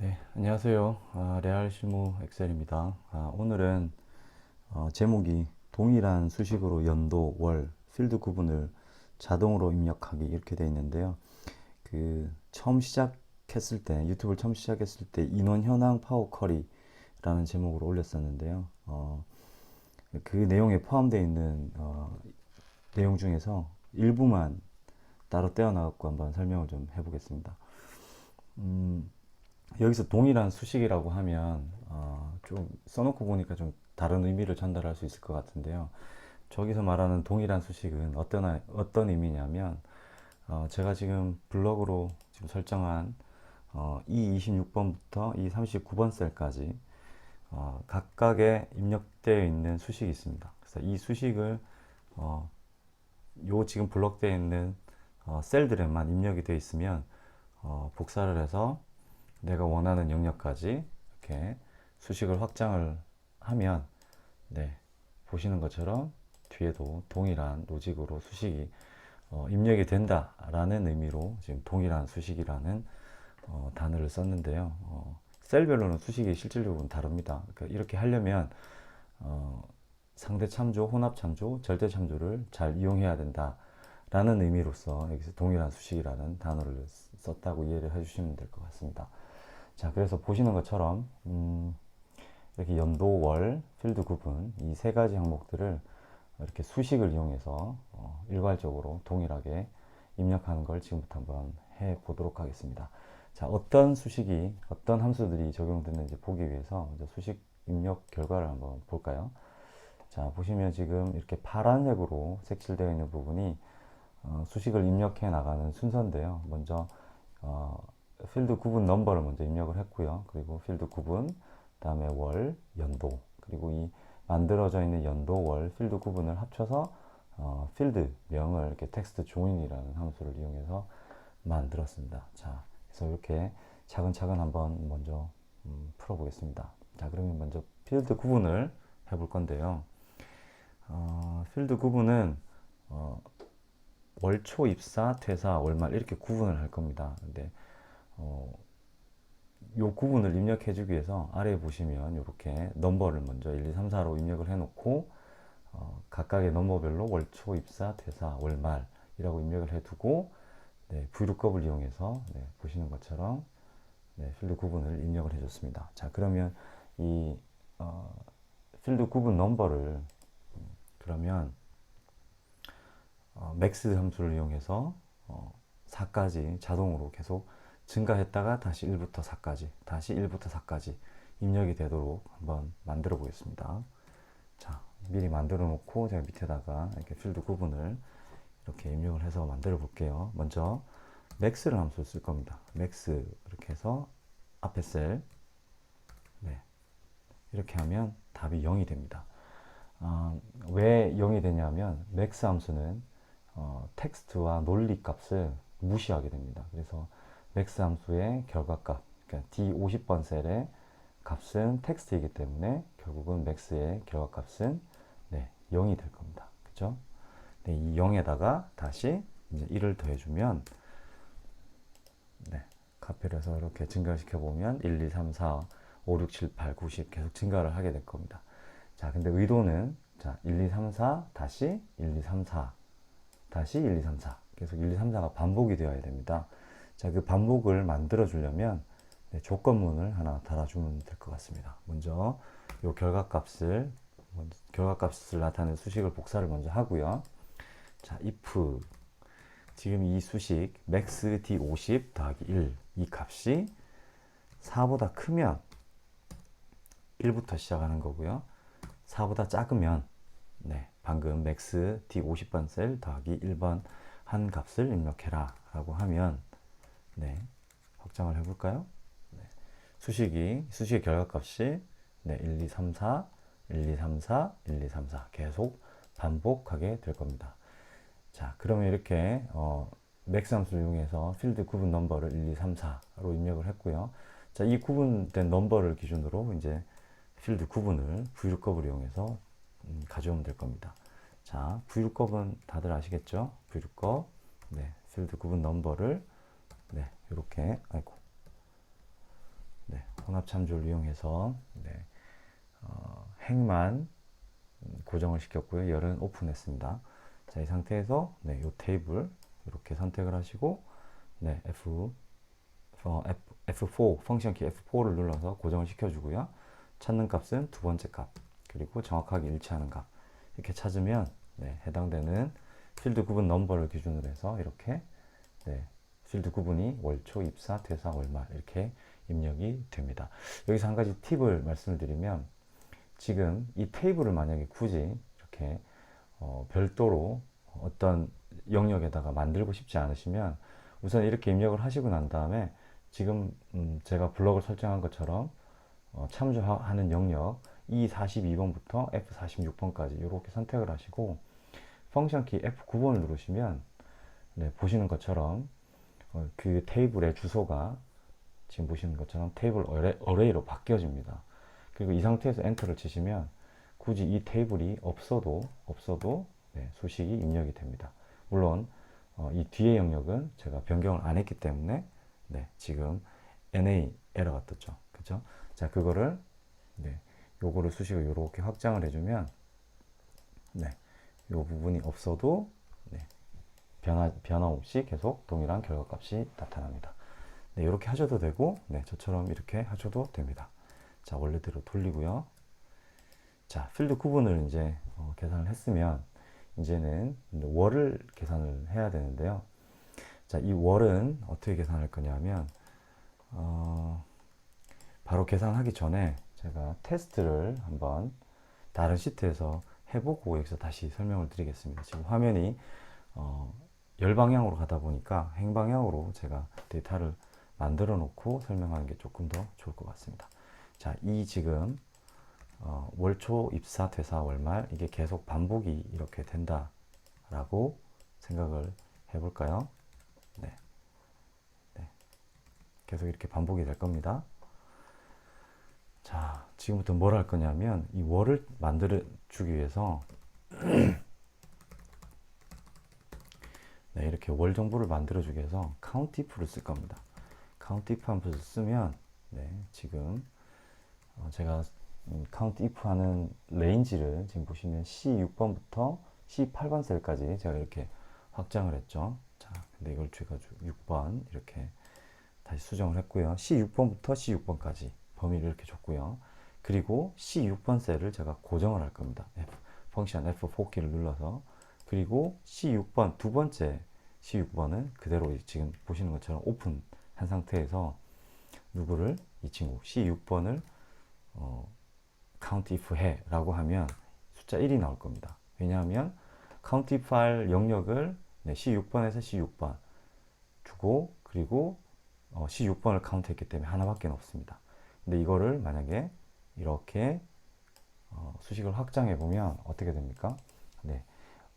네, 안녕하세요. 아, 레알 실무 엑셀입니다. 아, 오늘은 어, 제목이 동일한 수식으로 연도, 월, 필드 구분을 자동으로 입력하기 이렇게 되어 있는데요. 그 처음 시작했을 때 유튜브를 처음 시작했을 때 인원 현황 파워 쿼리라는 제목으로 올렸었는데요. 어, 그 내용에 포함되어 있는 어, 내용 중에서 일부만 따로 떼어나갖고 한번 설명을 좀 해보겠습니다. 음, 여기서 동일한 수식이라고 하면 어, 좀 써놓고 보니까 좀 다른 의미를 전달할 수 있을 것 같은데요. 저기서 말하는 동일한 수식은 어떤 아- 어떤 의미냐면 어, 제가 지금 블럭으로 지금 설정한 어, 이 26번부터 이 39번 셀까지 어, 각각의 입력되어 있는 수식이 있습니다. 그래서 이 수식을 어, 요 지금 블럭되어 있는 어, 셀들에만 입력이 되어 있으면 어, 복사를 해서 내가 원하는 영역까지 이렇게 수식을 확장을 하면 네, 보시는 것처럼 뒤에도 동일한 로직으로 수식이 어, 입력이 된다라는 의미로 지금 동일한 수식이라는 어, 단어를 썼는데요. 어, 셀별로는 수식이 실질적으로는 다릅니다. 그러니까 이렇게 하려면 어, 상대 참조, 혼합 참조, 절대 참조를 잘 이용해야 된다라는 의미로서 여기서 동일한 수식이라는 단어를 썼다고 이해를 해주시면 될 것 같습니다. 자, 그래서 보시는 것처럼 음, 이렇게 연도, 월, 필드 구분 이 세 가지 항목들을 이렇게 수식을 이용해서 어, 일괄적으로 동일하게 입력하는 걸 지금부터 한번 해 보도록 하겠습니다. 자, 어떤 수식이 어떤 함수들이 적용됐는지 보기 위해서 먼저 수식 입력 결과를 한번 볼까요? 자, 보시면 지금 이렇게 파란색으로 색칠되어 있는 부분이 어, 수식을 입력해 나가는 순서인데요. 먼저 어, 필드 구분 넘버를 먼저 입력을 했고요. 그리고 필드 구분, 다음에 월, 연도, 그리고 이 만들어져 있는 연도, 월, 필드 구분을 합쳐서 어, 필드 명을 이렇게 텍스트 조인이라는 함수를 이용해서 만들었습니다. 자, 그래서 이렇게 차근차근 한번 먼저 음, 풀어보겠습니다. 자, 그러면 먼저 필드 구분을 해볼 건데요. 어, 필드 구분은 어, 월초 입사, 퇴사, 월말 이렇게 구분을 할 겁니다. 근데 어, 요 구분을 입력해 주기 위해서 아래에 보시면 이렇게 넘버를 먼저 1, 2, 3, 4로 입력을 해 놓고 어, 각각의 넘버별로 월초, 입사, 퇴사, 월말이라고 입력을 해 두고 네, VLOOKUP을 이용해서 네, 보시는 것처럼 네, 필드 구분을 입력을 해 줬습니다. 자, 그러면 이 어, 필드 구분 넘버를 음, 그러면 어, 맥스 함수를 이용해서 어, 4까지 자동으로 계속 증가했다가 다시 1부터 4까지, 다시 1부터 4까지 입력이 되도록 한번 만들어 보겠습니다. 자, 미리 만들어 놓고 제가 밑에다가 이렇게 필드 구분을 이렇게 입력을 해서 만들어 볼게요. 먼저 맥스를 함수 쓸 겁니다. 맥스 이렇게 해서 앞에 셀 네. 이렇게 하면 답이 0이 됩니다. 아, 왜 0이 되냐면 맥스 함수는 어, 텍스트와 논리 값을 무시하게 됩니다. 그래서 맥스 함수의 결과값, 그러니까 D50번 셀의 값은 텍스트이기 때문에 결국은 맥스의 결과값은 네, 0이 될 겁니다. 그죠? 네, 이 0에다가 다시 이제 1을 더해주면 네, 카피를 해서 이렇게 증가시켜 보면 1, 2, 3, 4, 5, 6, 7, 8, 9, 10 계속 증가를 하게 될 겁니다. 자, 근데 의도는 자, 1, 2, 3, 4 다시 1, 2, 3, 4 다시 1, 2, 3, 4 계속 1, 2, 3, 4가 반복이 되어야 됩니다. 자, 그 반복을 만들어 주려면 네, 조건문을 하나 달아주면 될 것 같습니다. 먼저 이 결과값을 결과값을 나타내는 수식을 복사를 먼저 하고요. 자, if 지금 이 수식 max d50 더하기 1 이 값이 4보다 크면 1부터 시작하는 거고요. 4보다 작으면 네, 방금 max d50번 셀 더하기 1번 한 값을 입력해라 라고 하면 네, 확장을 해볼까요? 네, 수식이 수식의 결과값이 네, 1, 2, 3, 4, 1, 2, 3, 4, 1, 2, 3, 4 계속 반복하게 될 겁니다. 자, 그러면 이렇게 어, 맥스 함수를 이용해서 필드 구분 넘버를 1, 2, 3, 4로 입력을 했고요. 자, 이 구분된 넘버를 기준으로 이제 필드 구분을 VLOOKUP을 이용해서 음, 가져오면 될 겁니다. 자, VLOOKUP은 다들 아시겠죠? VLOOKUP, 네, 필드 구분 넘버를 네, 이렇게, 아이고, 네, 혼합 참조를 이용해서 네, 어, 행만 음, 고정을 시켰고요. 열은 오픈했습니다. 자, 이 상태에서 네, 이 테이블 이렇게 선택을 하시고 네, F 어, F, F4 펑션 키 F4를 눌러서 고정을 시켜주고요. 찾는 값은 두 번째 값 그리고 정확하게 일치하는 값 이렇게 찾으면 네, 해당되는 필드 구분 넘버를 기준으로 해서 이렇게 네, 필드 구분이 월초, 입사, 퇴사, 월말 이렇게 입력이 됩니다. 여기서 한 가지 팁을 말씀을 드리면 지금 이 테이블을 만약에 굳이 이렇게 어, 별도로 어떤 영역에다가 만들고 싶지 않으시면 우선 이렇게 입력을 하시고 난 다음에 지금 음, 제가 블럭을 설정한 것처럼 어, 참조하는 영역 E42번부터 F46번까지 이렇게 선택을 하시고 펑션 키 F9번을 누르시면 네, 보시는 것처럼 어, 그 테이블의 주소가 지금 보시는 것처럼 테이블 어레, 어레 이로 바뀌어집니다. 그리고 이 상태에서 엔터를 치시면 굳이 이 테이블이 없어도 없어도 네, 소식이 입력이 됩니다. 물론 어, 이 뒤의 영역은 제가 변경을 안 했기 때문에 네, 지금 NA 에러가 떴죠. 그죠? 자, 그거를 네, 요거를 수식을 이렇게 확장을 해주면 네, 요 부분이 없어도 네, 변화, 변화 없이 계속 동일한 결과값이 나타납니다. 네, 이렇게 하셔도 되고, 네, 저처럼 이렇게 하셔도 됩니다. 자, 원래대로 돌리고요. 자, 필드 구분을 이제 어, 계산을 했으면, 이제는 월을 계산을 해야 되는데요. 자, 이 월은 어떻게 계산할 거냐면, 어, 바로 계산하기 전에 제가 테스트를 한번 다른 시트에서 해보고 여기서 다시 설명을 드리겠습니다. 지금 화면이 어, 열방향으로 가다 보니까 행방향으로 제가 데이터를 만들어 놓고 설명하는 게 조금 더 좋을 것 같습니다. 자, 이 지금 어, 월초 입사 퇴사 월말 이게 계속 반복이 이렇게 된다라고 생각을 해볼까요? 네. 네. 계속 이렇게 반복이 될 겁니다. 자, 지금부터 뭘 할 거냐면 이 월을 만들어 주기 위해서 네, 이렇게 월 정보를 만들어 주기 위해서 count if를 쓸 겁니다. count if 함수를 쓰면 네, 지금 어, 제가 음, count if 하는 레인지를 지금 보시면 C6번부터 C8번 셀까지 제가 이렇게 확장을 했죠. 자, 근데 이걸 제가 6번 이렇게 다시 수정을 했고요. C6번부터 C6번까지 범위를 이렇게 줬고요. 그리고 C6번 셀을 제가 고정을 할 겁니다. F, 펑션 F4키를 눌러서 그리고 C6번 두 번째 C6번은 그대로 지금 보시는 것처럼 오픈한 상태에서 누구를 이 친구 C6번을 어, count if 해 라고 하면 숫자 1이 나올 겁니다. 왜냐하면 count if 할 영역을 네, C6번에서 C6번 주고 그리고 어, C6번을 카운트 했기 때문에 하나밖에 없습니다. 근데 이거를 만약에 이렇게 어, 수식을 확장해 보면 어떻게 됩니까? 네.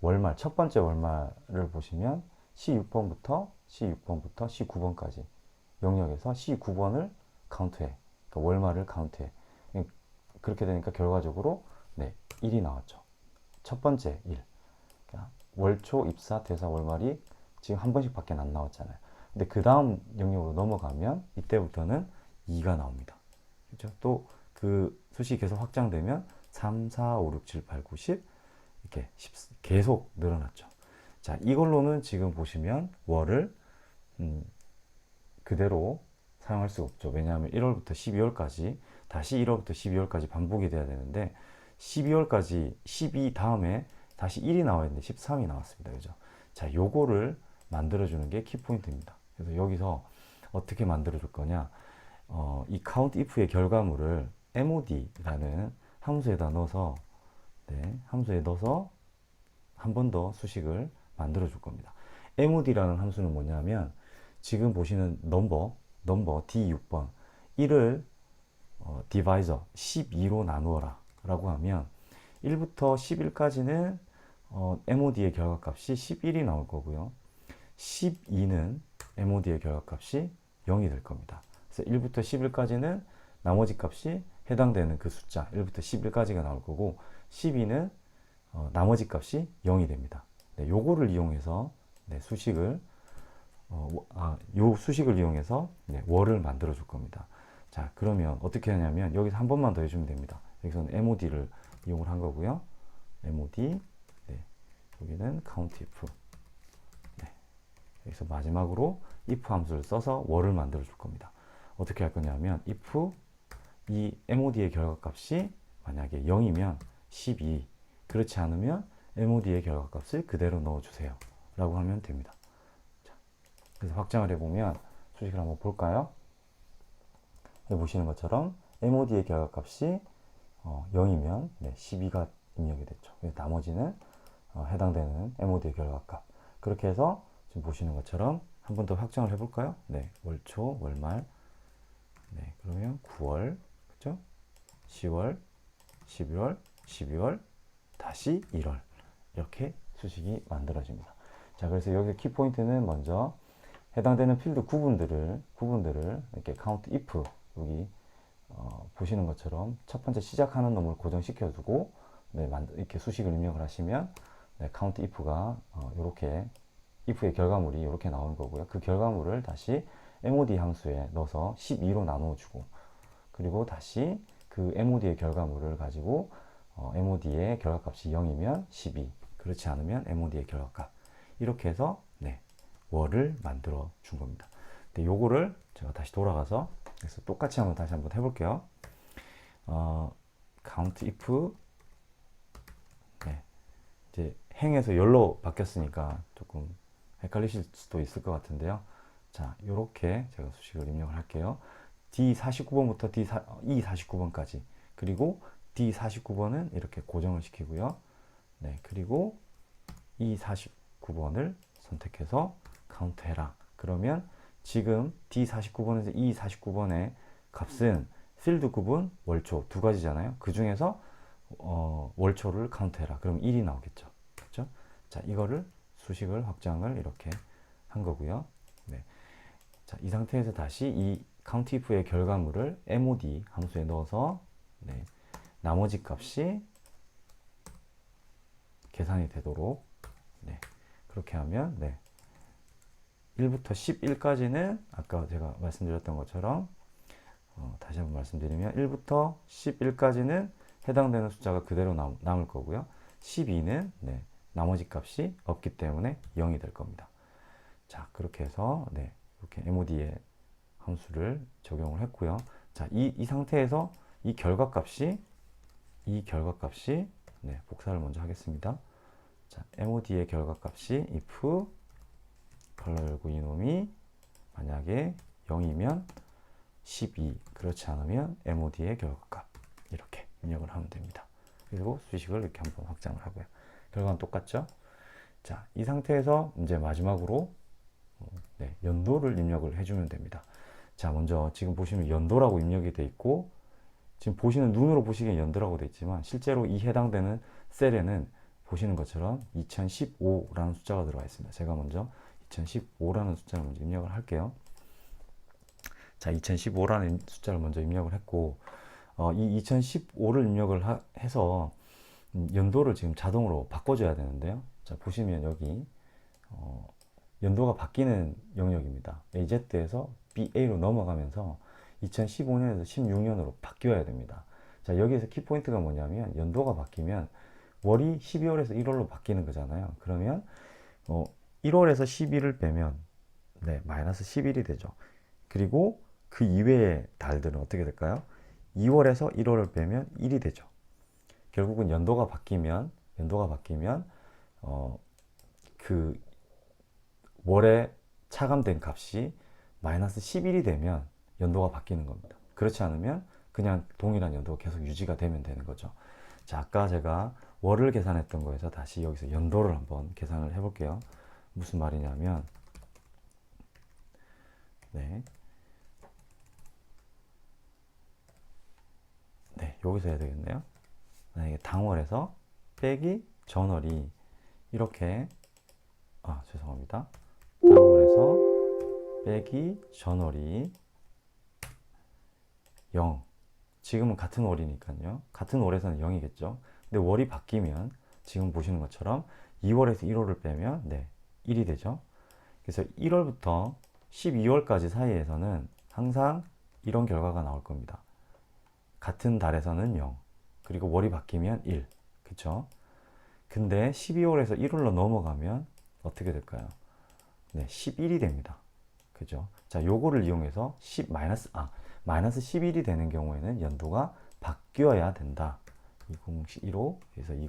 월말, 첫 번째 월말을 보시면 C6번부터 C6번부터 C9번까지 영역에서 C9번을 카운트해. 그러니까 월말을 카운트해. 그렇게 되니까 결과적으로 네, 1이 나왔죠. 첫 번째 1. 그러니까 월초, 입사, 대사, 월말이 지금 한 번씩밖에 안 나왔잖아요. 근데 그 다음 영역으로 넘어가면 이때부터는 2가 나옵니다. 그렇죠? 또 그 수식이 계속 확장되면 3, 4, 5, 6, 7, 8, 9, 10 이렇게 10, 계속 늘어났죠. 자, 이걸로는 지금 보시면 월을 음, 그대로 사용할 수가 없죠. 왜냐하면 1월부터 12월까지 다시 1월부터 12월까지 반복이 돼야 되는데 12월까지 12 다음에 다시 1이 나와야 되는데 13이 나왔습니다. 그죠? 자, 요거를 만들어주는 게 키포인트입니다. 그래서 여기서 어떻게 만들어줄 거냐? 어, 이 count if의 결과물을 mod라는 함수에다 넣어서 네, 함수에 넣어서 한 번 더 수식을 만들어 줄 겁니다. mod라는 함수는 뭐냐면 지금 보시는 넘버, 넘버 D6번 1을 어, 디바이저 12로 나누어라 라고 하면 1부터 11까지는 어, MOD의 결과값이 11이 나올 거고요. 12는 MOD의 결과값이 0이 될 겁니다. 그래서 1부터 11까지는 나머지 값이 해당되는 그 숫자 1부터 11까지가 나올 거고 12는 어, 나머지 값이 0이 됩니다. 네, 요거를 이용해서 네, 수식을 어, 아, 요 수식을 이용해서 네, 월을 만들어 줄 겁니다. 자, 그러면 어떻게 하냐면 여기서 한 번만 더 해주면 됩니다. 여기서는 MOD를 이용을 한 거고요. MOD, 네. 여기는 count if. 네. 여기서 마지막으로 if 함수를 써서 월을 만들어 줄 겁니다. 어떻게 할 거냐면 if 이 MOD의 결과값이 만약에 0이면 12, 그렇지 않으면 MOD의 결과값을 그대로 넣어주세요. 라고 하면 됩니다. 자, 그래서 확장을 해보면 수식을 한번 볼까요? 보시는 것처럼 MOD의 결과값이 어, 0이면 네, 12가 입력이 됐죠. 나머지는 어, 해당되는 MOD의 결과값. 그렇게 해서 지금 보시는 것처럼 한 번 더 확장을 해볼까요? 네, 월초, 월말. 네, 그러면 9월, 그죠? 10월, 11월, 12월, 다시 1월. 이렇게 수식이 만들어집니다. 자, 그래서 여기서 키포인트는 먼저 해당되는 필드 구분들을, 구분들을 이렇게 count if, 여기, 어, 보시는 것처럼 첫 번째 시작하는 놈을 고정시켜 두고, 네, 만, 이렇게 수식을 입력을 하시면, 네, count if가, 어, 요렇게, if의 결과물이 이렇게 나오는 거고요. 그 결과물을 다시 MOD 함수에 넣어서 12로 나누어 주고, 그리고 다시 그 MOD의 결과물을 가지고 어, MOD의 결과값이 0이면 12, 그렇지 않으면 MOD의 결과값 이렇게 해서 네, 월을 만들어 준 겁니다. 근데 요거를 제가 다시 돌아가서 그래서 똑같이 한번 다시 한번 해볼게요. 어, count if 네, 이제 행에서 열로 바뀌었으니까 조금 헷갈리실 수도 있을 것 같은데요. 자, 요렇게 제가 수식을 입력을 할게요. D49번부터 D4, E49번까지 그리고 D49번은 이렇게 고정을 시키고요. 네, 그리고 E49번을 선택해서 카운트해라. 그러면 지금 D49번에서 E49번의 값은 필드 구분, 월초 두 가지잖아요. 그 중에서 어, 월초를 카운트해라. 그럼 1이 나오겠죠. 그렇죠? 자, 이거를 수식을 확장을 이렇게 한 거고요. 네. 자, 이 상태에서 다시 이 count if의 결과물을 mod 함수에 넣어서 네, 나머지 값이 계산이 되도록 네, 그렇게 하면 네, 1부터 11까지는 아까 제가 말씀드렸던 것처럼 어, 다시 한번 말씀드리면 1부터 11까지는 해당되는 숫자가 그대로 남, 남을 거고요. 12는 네, 나머지 값이 없기 때문에 0이 될 겁니다. 자, 그렇게 해서 네, 이렇게 MOD에 함수를 적용을 했고요. 자, 이, 이 상태에서 이 결과값이 이 결과값이 네, 복사를 먼저 하겠습니다. 자, MOD의 결과값이 if 컬러 열고 이놈이 만약에 0이면 12 그렇지 않으면 MOD의 결과값 이렇게 입력을 하면 됩니다. 그리고 수식을 이렇게 한번 확장을 하고요. 결과는 똑같죠? 자, 이 상태에서 이제 마지막으로 어, 네, 연도를 입력을 해주면 됩니다. 자, 먼저 지금 보시면 연도라고 입력이 돼 있고 지금 보시는 눈으로 보시기엔 연도라고 돼 있지만 실제로 이 해당되는 셀에는 보시는 것처럼 2015라는 숫자가 들어가 있습니다. 제가 먼저 2015라는 숫자를 먼저 입력을 할게요. 자, 2015라는 숫자를 먼저 입력을 했고 어, 이 2015를 입력을 하, 해서 음, 연도를 지금 자동으로 바꿔줘야 되는데요. 자, 보시면 여기 어, 연도가 바뀌는 영역입니다. AZ에서 BA로 넘어가면서 2015년에서 16년으로 바뀌어야 됩니다. 자, 여기에서 키포인트가 뭐냐면 연도가 바뀌면 월이 12월에서 1월로 바뀌는 거잖아요. 그러면 어, 1월에서 12를 빼면 네, 마이너스 11이 되죠. 그리고 그 이외의 달들은 어떻게 될까요? 2월에서 1월을 빼면 1이 되죠. 결국은 연도가 바뀌면 연도가 바뀌면 어, 그 월에 차감된 값이 마이너스 11이 되면 연도가 바뀌는 겁니다. 그렇지 않으면 그냥 동일한 연도가 계속 유지가 되면 되는 거죠. 자, 아까 제가 월을 계산했던 거에서 다시 여기서 연도를 한번 계산을 해볼게요. 무슨 말이냐면, 네. 네, 여기서 해야 되겠네요. 만약에 당월에서 빼기 전월이 이렇게, 아, 죄송합니다. 당월에서 빼기 전월이 0. 지금은 같은 월이니까요. 같은 월에서는 0이겠죠. 근데 월이 바뀌면 지금 보시는 것처럼 2월에서 1월을 빼면 네, 1이 되죠. 그래서 1월부터 12월까지 사이에서는 항상 이런 결과가 나올 겁니다. 같은 달에서는 0, 그리고 월이 바뀌면 1, 그쵸? 근데 12월에서 1월로 넘어가면 어떻게 될까요? 네, 11이 됩니다. 그죠? 자, 요거를 이용해서 10 마이너스 아 마이너스 11이 되는 경우에는 연도가 바뀌어야 된다. 2015에서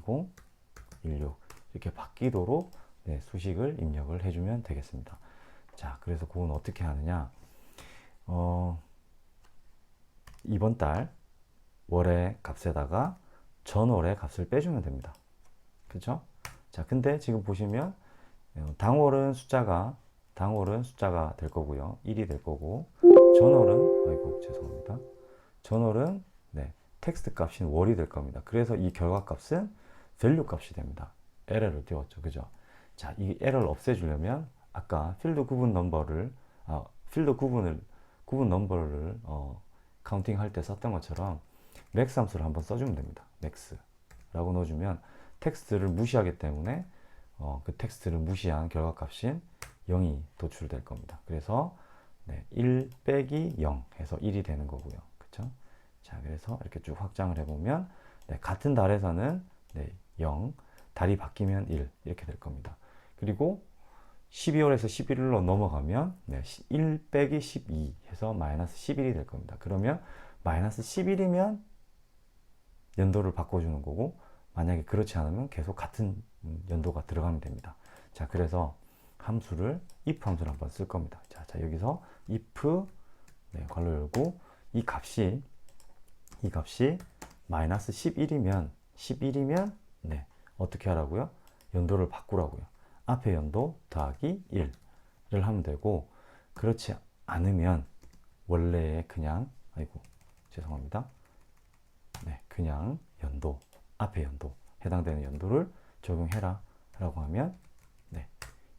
2016 이렇게 바뀌도록 네, 수식을 입력을 해주면 되겠습니다. 자, 그래서 그건 어떻게 하느냐? 어, 이번 달 월의 값에다가 전월의 값을 빼주면 됩니다. 그죠? 자, 근데 지금 보시면 어, 당월은 숫자가 당월은 숫자가 될 거고요. 1이 될 거고 전월은 아이고 죄송합니다. 전월은 네, 텍스트 값인 월이 될 겁니다. 그래서 이 결과 값은 밸류 값이 됩니다. 에러를 띄웠죠. 그죠? 자, 이 에러를 없애주려면 아까 필드 구분 넘버를 아, 필드 구분을 구분 넘버를 어, 카운팅 할 때 썼던 것처럼 맥스 함수를 한번 써주면 됩니다. 맥스라고 넣어주면 텍스트를 무시하기 때문에 어, 그 텍스트를 무시한 결과값인 0이 도출될 겁니다. 그래서 네, 1 빼기 0 해서 1이 되는 거고요. 그쵸? 자, 그래서 이렇게 쭉 확장을 해보면 네, 같은 달에서는 네, 0, 달이 바뀌면 1 이렇게 될 겁니다. 그리고 12월에서 11일로 넘어가면 네, 1 빼기 12 해서 마이너스 11이 될 겁니다. 그러면 마이너스 11이면 연도를 바꿔주는 거고 만약에 그렇지 않으면 계속 같은 음, 연도가 들어가면 됩니다. 자, 그래서 함수를 if 함수를 한번 쓸 겁니다. 자, 자 여기서 if 네, 괄호 열고 이 값이 이 값이 마이너스 11이면 11이면 네, 어떻게 하라고요? 연도를 바꾸라고요. 앞에 연도 더하기 1을 하면 되고 그렇지 않으면 원래의 그냥 아이고 죄송합니다. 네, 그냥 연도 앞에 연도 해당되는 연도를 적용해라 라고 하면 네,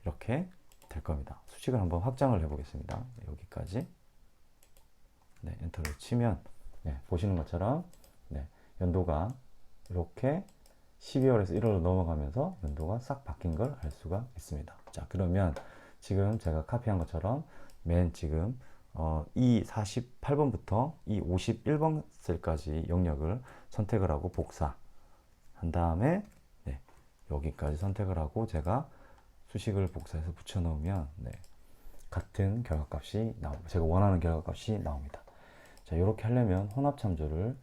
이렇게 될 겁니다. 수식을 한번 확장을 해 보겠습니다. 여기까지 네, 엔터를 치면 네, 보시는 것처럼 네, 연도가 이렇게 12월에서 1월로 넘어가면서 연도가 싹 바뀐 걸 알 수가 있습니다. 자, 그러면 지금 제가 카피한 것처럼 맨 지금 어, 이 48번부터 이 51번 셀까지 영역을 선택을 하고 복사 한 다음에 네, 여기까지 선택을 하고 제가 수식을 복사해서 붙여 넣으면 네, 같은 결과값이 나옵니다. 제가 원하는 결과값이 나옵니다. 자, 이렇게 하려면 혼합 참조를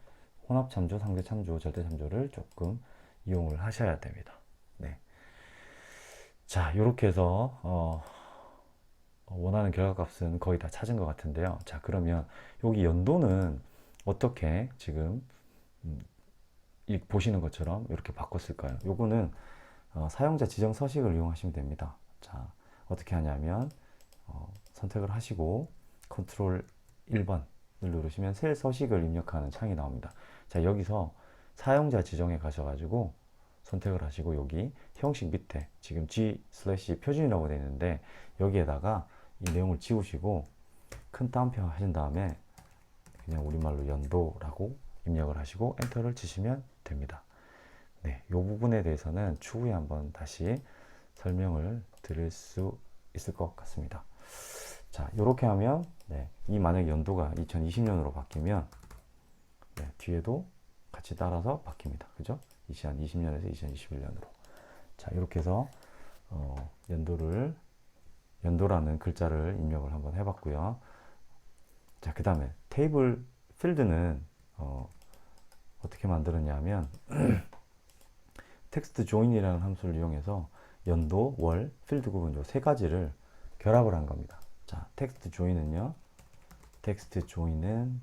혼합 참조, 상대 참조, 절대 참조를 조금 이용을 하셔야 됩니다. 네. 자, 이렇게 해서 어, 원하는 결과값은 거의 다 찾은 것 같은데요. 자, 그러면 여기 연도는 어떻게 지금 음, 이 보시는 것처럼 이렇게 바꿨을까요? 요거는 어, 사용자 지정 서식을 이용하시면 됩니다. 자, 어떻게 하냐면 어, 선택을 하시고 컨트롤 1번을 누르시면 셀 서식을 입력하는 창이 나옵니다. 자, 여기서 사용자 지정에 가셔가지고 선택을 하시고 여기 형식 밑에 지금 G 슬래시 표준이라고 되어 있는데 여기에다가 이 내용을 지우시고 큰 따옴표 하신 다음에 그냥 우리말로 연도라고 입력을 하시고 엔터를 치시면 됩니다. 네, 이 부분에 대해서는 추후에 한번 다시 설명을 드릴 수 있을 것 같습니다. 자, 이렇게 하면 네, 이 만약 연도가 2020년으로 바뀌면 네, 뒤에도 같이 따라서 바뀝니다. 그죠? 2020년에서 2021년으로. 자, 이렇게 해서 어, 연도를 연도라는 글자를 입력을 한번 해봤고요. 자, 그 다음에 테이블 필드는 어, 어떻게 만들었냐면 텍스트 조인이라는 함수를 이용해서 연도, 월, 필드 구분 요 세 가지를 결합을 한 겁니다. 자, 텍스트 조인은요. 텍스트 조인은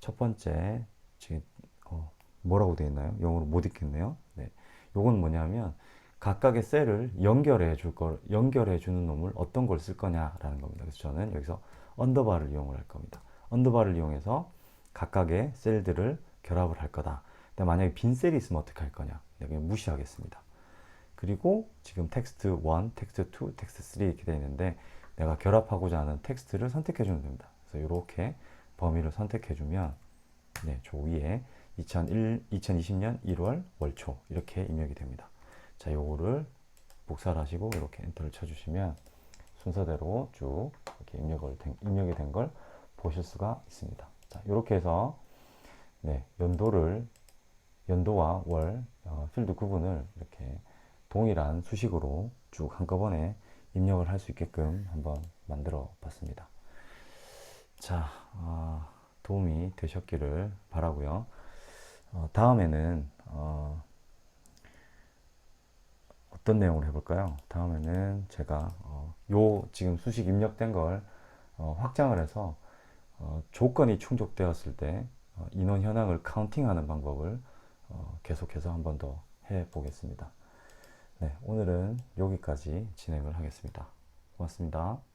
첫 번째 지금 어, 뭐라고 되어 있나요? 영어로 못 읽겠네요. 네. 요건 뭐냐면 각각의 셀을 연결해 줄 걸, 연결해 주는 놈을 어떤 걸 쓸 거냐라는 겁니다. 그래서 저는 여기서 언더바를 이용을 할 겁니다. 언더바를 이용해서 각각의 셀들을 결합을 할 거다. 근데 만약에 빈 셀이 있으면 어떻게 할 거냐? 여기 무시하겠습니다. 그리고 지금 텍스트 1, 텍스트 2, 텍스트 3 이렇게 되어 있는데 내가 결합하고자 하는 텍스트를 선택해 주면 됩니다. 그래서 이렇게 범위를 선택해 주면 네, 저 위에 2001, 2020년 1월 월초 이렇게 입력이 됩니다. 자, 요거를 복사를 하시고 이렇게 엔터를 쳐주시면 순서대로 쭉 이렇게 입력을 된, 입력이 된 걸 보실 수가 있습니다. 자, 이렇게 해서 네, 연도를 연도와 월 어, 필드 구분을 이렇게 동일한 수식으로 쭉 한꺼번에 입력을 할 수 있게끔 한번 만들어 봤습니다. 자, 아, 도움이 되셨기를 바라고요. 어, 다음에는 어, 어떤 내용을 해볼까요? 다음에는 제가 어, 요 지금 수식 입력된 걸 어, 확장을 해서 어, 조건이 충족되었을 때 어, 인원 현황을 카운팅하는 방법을 어, 계속해서 한 번 더 해 보겠습니다. 네, 오늘은 여기까지 진행을 하겠습니다. 고맙습니다.